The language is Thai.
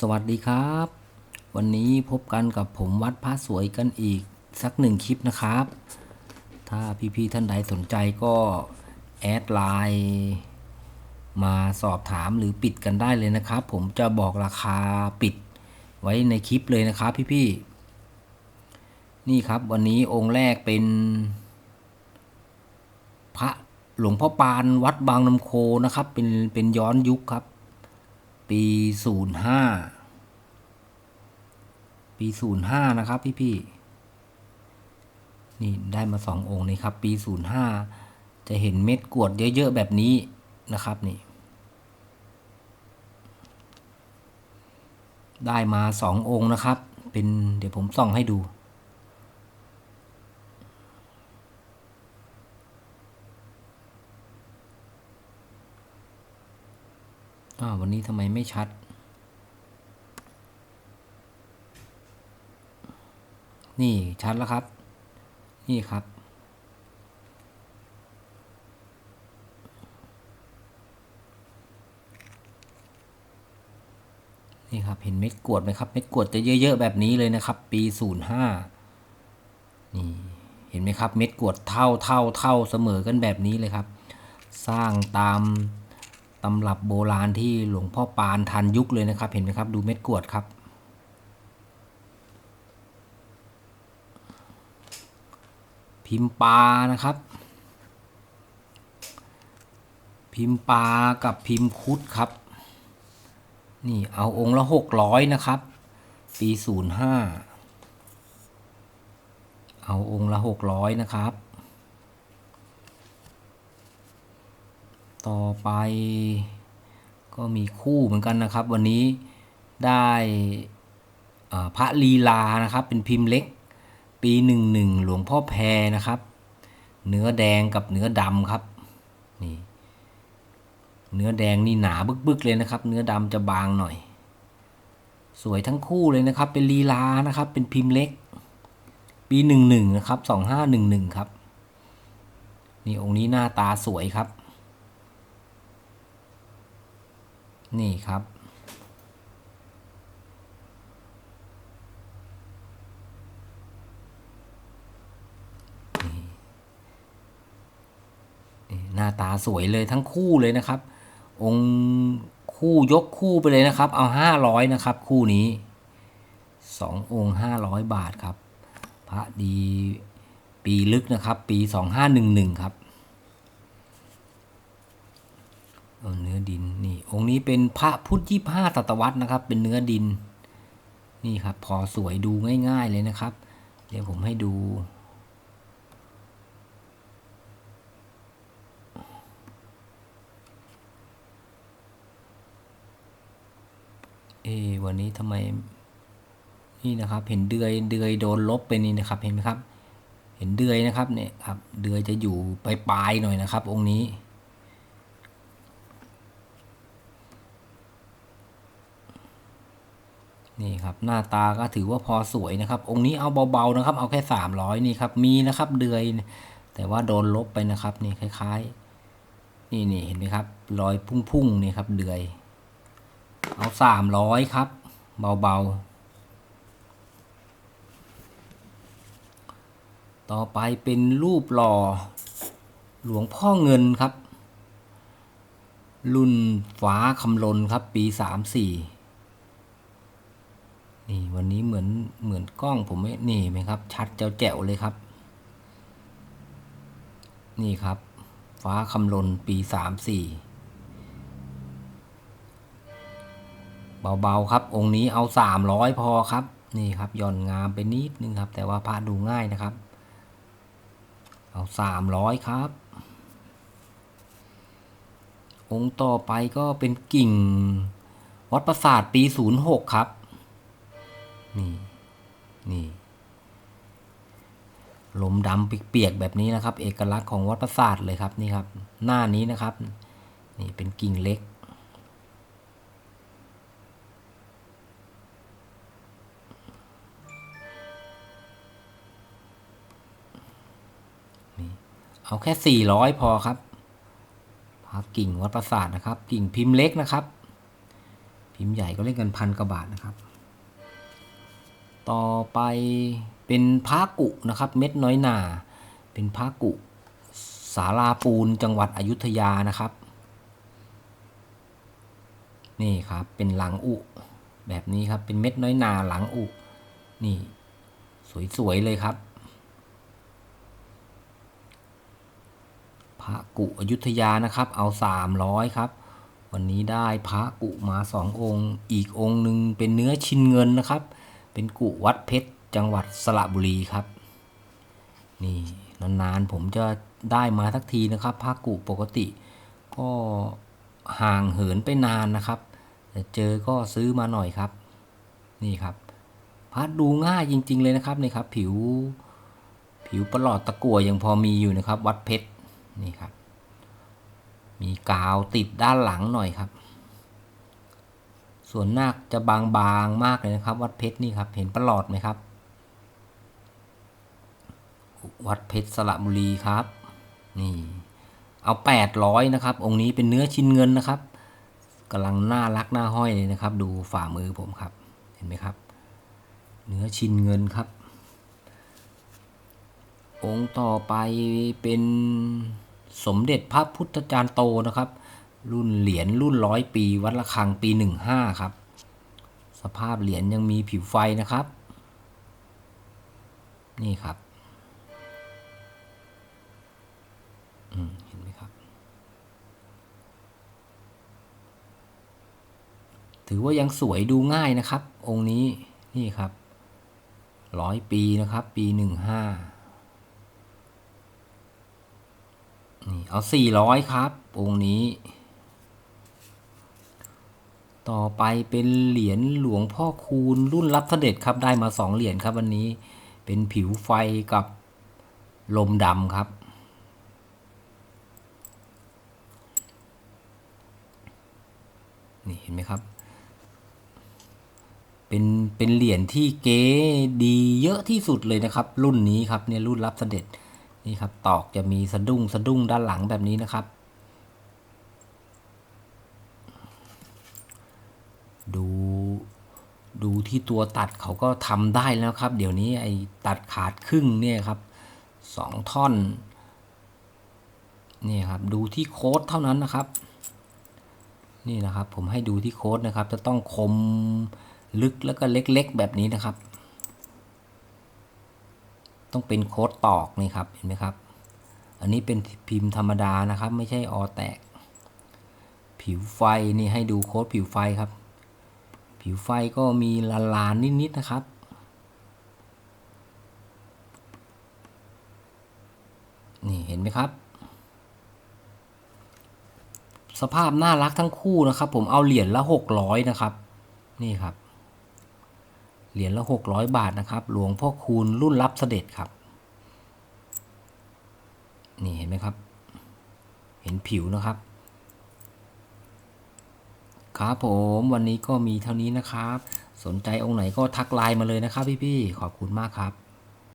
สวัสดีครับ วันนี้พบกันกับผมวัดพระสวยกันอีกสักหนึ่งคลิปนะครับ ถ้าพี่ๆท่านใดสนใจก็ แอดไลน์มาสอบถามหรือปิดกันได้เลยนะครับ ผมจะบอกราคาปิดไว้ในคลิปเลยนะครับพี่ๆนี่ครับวันนี้องค์แรกเป็น พระหลวงพ่อปานวัดบางน้ำโคนะครับ เป็นเป็นย้อนยุคครับ ปีศูนย์ห้าปีศูนย์ห้านะครับพี่พี่นี่ได้มาสององค์นี่ครับ ปีศูนย์ห้าจะเห็นเม็ดกวดเยอะ ๆ แบบนี้นะครับนี่ ได้มาสององค์นะครับ เป็นเดี๋ยวผมส่องให้ดู อ้าววันนี้ทำไมไม่ชัด นี่ชัดแล้วครับ นี่ครับ นี่ครับ เห็นเม็ดกวดไหมครับ เม็ดกวดจะเยอะๆแบบนี้เลยนะครับ ปีศูนย์ห้านี่เห็นไหมครับ เม็ดกวดเท่าเท่าเท่าเสมอกันแบบนี้เลยครับ สร้างตาม ตำรับโบราณที่หลวงพ่อปานทันยุคเลยนะครับ เห็นไหมครับ ดูเม็ดกวดครับ พิมพ์ปลานะครับ พิมพ์ปลากับพิมพ์คุดครับ นี่เอาองค์ละหกร้อยนะครับ ปีศูนย์ห้าเอาองค์ละหกร้อยนะครับ ต่อไป ก็มีคู่เหมือนกันนะครับ วันนี้ได้พระลีลานะครับเป็นพิมพ์เล็ก ปีหนึ่งหนึ่งหลวงพ่อแพรนะครับ เนื้อแดงกับเนื้อดำครับนี่เนื้อแดงนี่หนาบึกๆเลยนะครับ เนื้อดำจะบางหน่อย สวยทั้งคู่เลยนะครับ เป็นลีลานะครับ เป็นพิมพ์เล็ก ปีหนึ่งหนึ่งนะครับสองห้าหนึ่งหนึ่งครับนี่องค์นี้หน้าตาสวยครับ นี่ครับนี่หน้าตาสวยเลยทั้งคู่เลยนะครับ องค์คู่ยกคู่ไปเลยนะครับ เอาห้าร้อยนะครับ คู่นี้สององค์ห้าร้อยบาทครับ พระดีปีลึกนะครับ ปีสองห้าหนึ่งหนึ่งครับ เอาเนื้อดินนี่องค์นี้เป็นพระพุทธยี่ห้าศตวรรษนะครับ เป็นเนื้อดิน นี่ครับ พอสวยดูง่ายๆเลยนะครับ เดี๋ยวผมให้ดู เอวันนี้ทำไม นี่นะครับ เห็นเดือยเดือยโดนลบไปนี่นะครับ เห็นไหมครับ เห็นเดือยนะครับเนี่ยครับ เดือยจะอยู่ปลายๆหน่อยนะครับ องค์นี้ นี่ครับหน้าตาก็ถือว่าพอสวยนะครับ องค์นี้เอาเบาๆนะครับ เอาแค่สามร้อยนี่ครับ มีนะครับเดือย แต่ว่าโดนลบไปนะครับนี่คล้ายๆ นี่นี่เห็นไหมครับ รอยพุ่งๆนี่ครับเดือย เอาสามร้อยครับ เบาๆ ต่อไปเป็นรูปหล่อหลวงพ่อเงินครับ รุ่นฟ้าคำลนครับปีสามสี่ นี่วันนี้เหมือนเหมือนกล้องผมไม่นี่ไหมครับ ชัดเจ้าแจ๋วเลยครับ นี่ครับ ฟ้าคำลนปีสามสี่เบาๆครับ องค์นี้เอาสามร้อยพอครับ นี่ครับหย่อนงามไปนิดนึงครับ แต่ว่าพระดูง่ายนะครับ เอาสามร้อยครับ องค์ต่อไปก็เป็นกิ่ง วัดประสาทปีศูนย์หกครับ นี่ นี่ลมดำเปียกๆแบบนี้นะครับ เอกลักษณ์ของวัดประสาทเลยครับนี่ครับ หน้านี้นะครับ นี่เป็นกิ่งเล็ก เอาแค่สี่ร้อยพอครับพากิ่งวัดประสาทนะครับ กิ่งพิมพ์เล็กนะครับ พิมพ์ใหญ่ก็เล่นกันพันกว่าบาทนะครับ ต่อไปเป็นพระกุนะครับ เม็ดน้อยหนาเป็นพระกุสาราปูนจังหวัดอยุธยานะครับ นี่ครับเป็นหลังอุแบบนี้ครับเป็นเม็ดน้อยหนาหลังอุนี่ สวย ๆ เลยครับพระกุอยุธยานะครับ เอาสามร้อยครับ วันนี้ได้พระกุมาสององค์ อีกองค์หนึ่งเป็นเนื้อชินเงินนะครับ เป็นกุวัดเพชรจังหวัดสระบุรีครับ นี่นานๆผมจะได้มาทักทีนะครับพระกุปกติก็ห่างเหินไปนานนะครับแต่เจอก็ซื้อมาหน่อยครับ นี่ครับพระดูง่ายจริง ๆ เลยนะครับนี่ครับ ผิวผิวประหลอดตะกั่วยังพอมีอยู่นะครับ วัดเพชรนี่ครับ มีกาวติดด้านหลังหน่อยครับ ส่วนนาจะบางๆมากเลยนะครับ วัดเพชรนี่ครับเห็นประหลอดไหมครับ วัดเพชรสระบุรีครับนี่เอาแปดร้อยนะครับ องค์นี้เป็นเนื้อชิ้นเงินนะครับกำลังน่ารักน่าห้อยเลยนะครับ ดูฝ่ามือผมครับ เห็นไหมครับ เนื้อชิ้นเงินครับ องค์ต่อไปเป็นสมเด็จพระพุทธจารย์โตนะครับ รุ่นเหรียญรุ่นร้อยปี วัดระฆังปีหนึ่งห้าครับ สภาพเหรียญยังมีผิวไฟนะครับ นี่ครับเห็นไหมครับ ถือว่ายังสวยดูง่ายนะครับ องค์นี้นี่ครับร้อยปีนะครับ ปีหนึ่งห้านี่เอาสี่ร้อยครับ องค์นี้ ต่อไปเป็นเหรียญหลวงพ่อคูณรุ่นรับเสด็จครับได้มาสองเหรียญครับวันนี้เป็นผิวไฟกับลมดำครับ นี่เห็นไหมครับ เป็นเป็นเหรียญที่เก๋ดีเยอะที่สุดเลยนะครับ รุ่นนี้ครับเนี่ยรุ่นรับเสด็จนี่ครับตอกจะมีสะดุ้งสะดุ้งด้านหลังแบบนี้นะครับ ดูดูที่ตัวตัดเขาก็ทำได้แล้วครับ เดี๋ยวนี้ไอ้ตัดขาดครึ่งเนี่ยครับสองท่อนนี่ครับดูที่โค้ดเท่านั้นนะครับ นี่นะครับผมให้ดูที่โค้ดนะครับ จะต้องคมลึกแล้วก็เล็กๆแบบนี้นะครับ ต้องเป็นโค้ดตอกนี่ครับเห็นไหมครับ อันนี้เป็นพิมพ์ธรรมดานะครับ ไม่ใช่ออแตก ผิวไฟนี่ให้ดูโค้ดผิวไฟครับ ผิวไฟก็มีลาลานนิดๆนะครับ นี่เห็นไหมครับ สภาพน่ารักทั้งคู่นะครับ ผมเอาเหรียญละหกร้อยนะครับ นี่ครับ เหรียญละหกร้อยบาทนะครับ หลวงพ่อคูณรุ่นรับเสด็จครับ นี่เห็นไหมครับ เห็นผิวนะครับ ครับผมวันนี้ก็มีเท่านี้นะครับ สนใจองค์ไหนก็ทักไลน์มาเลยนะครับพี่ๆขอบคุณมากครับ